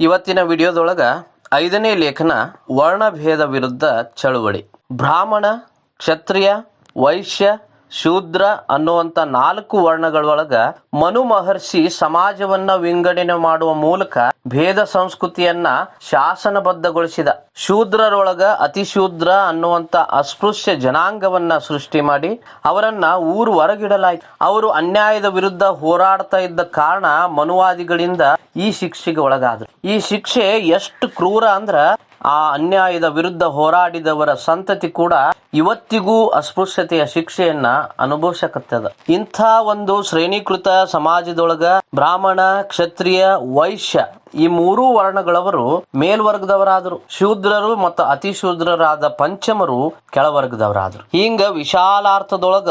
ಇವತ್ತಿನ ವಿಡಿಯೋದೊಳಗ ಐದನೇ ಲೇಖನ ವರ್ಣಭೇದ ವಿರುದ್ಧ ಚಳುವಳಿ. ಬ್ರಾಹ್ಮಣ, ಕ್ಷತ್ರಿಯ, ವೈಶ್ಯ, ಶೂದ್ರ ಅನ್ನುವಂತ ನಾಲ್ಕು ವರ್ಣಗಳೊಳಗ ಮನು ಮಹರ್ಷಿ ಸಮಾಜವನ್ನ ವಿಂಗಡಣೆ ಮಾಡುವ ಮೂಲಕ ಭೇದ ಸಂಸ್ಕೃತಿಯನ್ನ ಶಾಸನಬದ್ಧಗೊಳಿಸಿದ ಶೂದ್ರರೊಳಗ ಅತಿಶೂದ್ರ ಅನ್ನುವಂತ ಅಸ್ಪೃಶ್ಯ ಜನಾಂಗವನ್ನ ಸೃಷ್ಟಿ ಮಾಡಿ ಅವರನ್ನ ಊರು ಹೊರಗಿಡಲಾಯಿತು. ಅವರು ಅನ್ಯಾಯದ ವಿರುದ್ಧ ಹೋರಾಡ್ತಾ ಇದ್ದ ಕಾರಣ ಮನುವಾದಿಗಳಿಂದ ಈ ಶಿಕ್ಷೆಗೆ ಒಳಗಾದ್ರು. ಈ ಶಿಕ್ಷೆ ಎಷ್ಟು ಕ್ರೂರ ಅಂದ್ರ ಆ ಅನ್ಯಾಯದ ವಿರುದ್ಧ ಹೋರಾಡಿದವರ ಸಂತತಿ ಕೂಡ ಇವತ್ತಿಗೂ ಅಸ್ಪೃಶ್ಯತೆಯ ಶಿಕ್ಷೆಯನ್ನ ಅನುಭವಿಸಕತ್ತದ. ಇಂಥ ಒಂದು ಶ್ರೇಣೀಕೃತ ಸಮಾಜದೊಳಗ ಬ್ರಾಹ್ಮಣ, ಕ್ಷತ್ರಿಯ, ವೈಶ್ಯ ಈ ಮೂರೂ ವರ್ಣಗಳವರು ಮೇಲ್ವರ್ಗದವರಾದರು. ಶೂದ್ರರು ಮತ್ತು ಅತಿ ಶೂದ್ರರಾದ ಪಂಚಮರು ಕೆಳವರ್ಗದವರಾದರು. ಹಿಂಗ ವಿಶಾಲಾರ್ಥದೊಳಗ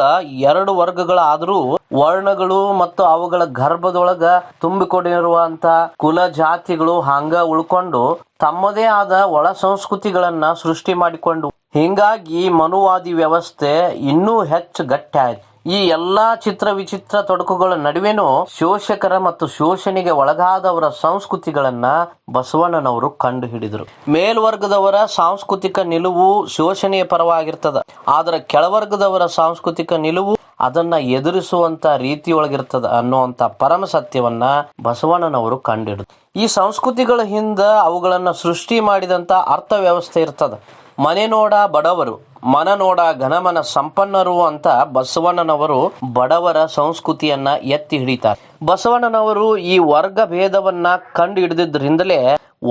ಎರಡು ವರ್ಗಗಳಾದರೂ ವರ್ಣಗಳು ಮತ್ತು ಅವುಗಳ ಗರ್ಭದೊಳಗ ತುಂಬಿಕೊಂಡಿರುವಂತ ಕುಲ ಜಾತಿಗಳು ಹಂಗ ಉಳ್ಕೊಂಡು ತಮ್ಮದೇ ಆದ ಒಳ ಸಂಸ್ಕೃತಿಗಳನ್ನ ಸೃಷ್ಟಿ ಮಾಡಿಕೊಂಡು, ಹಿಂಗಾಗಿ ಮನುವಾದಿ ವ್ಯವಸ್ಥೆ ಇನ್ನೂ ಹೆಚ್ಚು ಗಟ್ಟಿ ಆಯ್ತು ಈ ಎಲ್ಲಾ ಚಿತ್ರ ವಿಚಿತ್ರ ತೊಡಕುಗಳ ನಡುವೆನೂ ಶೋಷಕರ ಮತ್ತು ಶೋಷಣೆಗೆ ಒಳಗಾದವರ ಸಂಸ್ಕೃತಿಗಳನ್ನ ಬಸವಣ್ಣನವರು ಕಂಡು ಹಿಡಿದರು ಮೇಲ್ವರ್ಗದವರ ಸಾಂಸ್ಕೃತಿಕ ನಿಲುವು ಶೋಷಣೆಯ ಪರವಾಗಿರ್ತದ. ಆದರೆ ಕೆಳವರ್ಗದವರ ಸಾಂಸ್ಕೃತಿಕ ನಿಲುವು ಅದನ್ನ ಎದುರಿಸುವಂತ ರೀತಿಯೊಳಗಿರ್ತದ ಅನ್ನುವಂತ ಪರಮ ಸತ್ಯವನ್ನ ಬಸವಣ್ಣನವರು ಕಂಡಿಡಿದ್ರು ಈ ಸಂಸ್ಕೃತಿಗಳ ಹಿಂದ ಅವುಗಳನ್ನ ಸೃಷ್ಟಿ ಮಾಡಿದಂತ ಅರ್ಥ ವ್ಯವಸ್ಥೆ ಇರ್ತದ. ಮನೆ ನೋಡ ಬಡವರು, ಮನ ನೋಡ ಘನಮನ ಸಂಪನ್ನರು ಅಂತ ಬಸವಣ್ಣನವರು ಬಡವರ ಸಂಸ್ಕೃತಿಯನ್ನ ಎತ್ತಿ ಹಿಡಿತಾರೆ. ಬಸವಣ್ಣನವರು ಈ ವರ್ಗ ಭೇದವನ್ನ ಕಂಡು ಹಿಡಿದಿದ್ರಿಂದಲೇ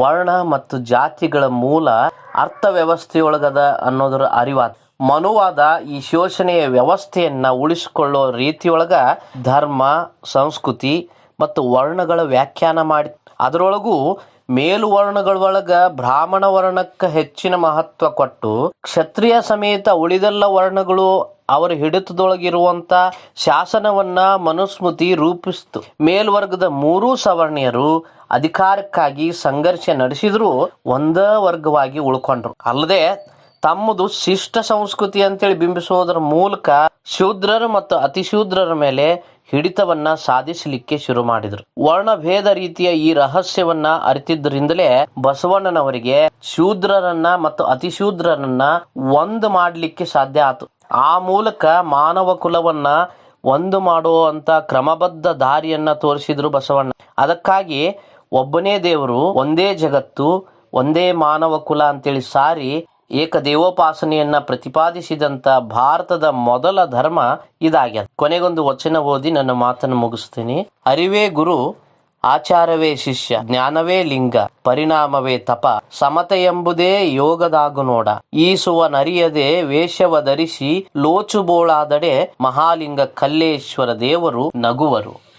ವರ್ಣ ಮತ್ತು ಜಾತಿಗಳ ಮೂಲ ಅರ್ಥ ವ್ಯವಸ್ಥೆಯೊಳಗದ ಅನ್ನೋದರ ಅರಿವಾದ ಮನುವಾದ ಈ ಶೋಷಣೆಯ ವ್ಯವಸ್ಥೆಯನ್ನ ಉಳಿಸಿಕೊಳ್ಳೋ ರೀತಿಯೊಳಗ ಧರ್ಮ, ಸಂಸ್ಕೃತಿ ಮತ್ತು ವರ್ಣಗಳ ವ್ಯಾಖ್ಯಾನ ಮಾಡಿ. ಅದರೊಳಗೂ ಮೇಲುವರ್ಣಗಳೊಳಗ ಬ್ರಾಹ್ಮಣ ವರ್ಣಕ್ಕೆ ಹೆಚ್ಚಿನ ಮಹತ್ವ ಕೊಟ್ಟು, ಕ್ಷತ್ರಿಯ ಸಮೇತ ಉಳಿದೆಲ್ಲ ವರ್ಣಗಳು ಅವರ ಹಿಡಿತದೊಳಗಿರುವಂತ ಶಾಸನವನ್ನ ಮನುಸ್ಮೃತಿ ರೂಪಿಸಿತು. ಮೇಲ್ವರ್ಗದ ಮೂರೂ ಸವರ್ಣೀಯರು ಅಧಿಕಾರಕ್ಕಾಗಿ ಸಂಘರ್ಷ ನಡೆಸಿದ್ರು ಒಂದ ವರ್ಗವಾಗಿ ಉಳ್ಕೊಂಡ್ರು. ಅಲ್ಲದೆ ತಮ್ಮದು ಶಿಷ್ಟ ಸಂಸ್ಕೃತಿ ಅಂತೇಳಿ ಬಿಂಬಿಸೋದರ ಮೂಲಕ ಶೂದ್ರರು ಮತ್ತು ಅತಿಶೂದ್ರರ ಮೇಲೆ ಹಿಡಿತವನ್ನ ಸಾಧಿಸಲಿಕ್ಕೆ ಶುರು ಮಾಡಿದ್ರು. ವರ್ಣಭೇದ ರೀತಿಯ ಈ ರಹಸ್ಯವನ್ನ ಅರಿತಿದ್ದರಿಂದಲೇ ಬಸವಣ್ಣನವರಿಗೆ ಶೂದ್ರರನ್ನ ಮತ್ತು ಅತಿಶೂದ್ರರನ್ನ ಒಂದು ಮಾಡಲಿಕ್ಕೆ ಸಾಧ್ಯ ಆತು. ಆ ಮೂಲಕ ಮಾನವ ಕುಲವನ್ನ ಒಂದು ಮಾಡುವಂತ ಕ್ರಮಬದ್ಧ ದಾರಿಯನ್ನ ತೋರಿಸಿದ್ರು ಬಸವಣ್ಣ. ಅದಕ್ಕಾಗಿ ಒಬ್ಬನೇ ದೇವರು, ಒಂದೇ ಜಗತ್ತು, ಒಂದೇ ಮಾನವ ಕುಲ ಅಂತೇಳಿ ಸಾರಿ ಏಕದೇವೋಪಾಸನೆಯನ್ನ ಪ್ರತಿಪಾದಿಸಿದಂತ ಭಾರತದ ಮೊದಲ ಧರ್ಮ ಇದಾಗ್ಯದ. ಕೊನೆಗೊಂದು ವಚನ ಓದಿ ನನ್ನ ಮಾತನ್ನು ಮುಗಿಸ್ತೀನಿ ಅರಿವೇ ಗುರು, ಆಚಾರವೇ ಶಿಷ್ಯ, ಜ್ಞಾನವೇ ಲಿಂಗ, ಪರಿಣಾಮವೇ ತಪ, ಸಮತೆ ಎಂಬುದೇ ಯೋಗದಾಗು ನೋಡ. ಈಸುವ ನರಿಯದೆ ವೇಷವ ಧರಿಸಿ ಲೋಚುಬೋಳಾದಡೆ ಮಹಾಲಿಂಗ ಕಲ್ಲೇಶ್ವರ ದೇವರು ನಗುವರು.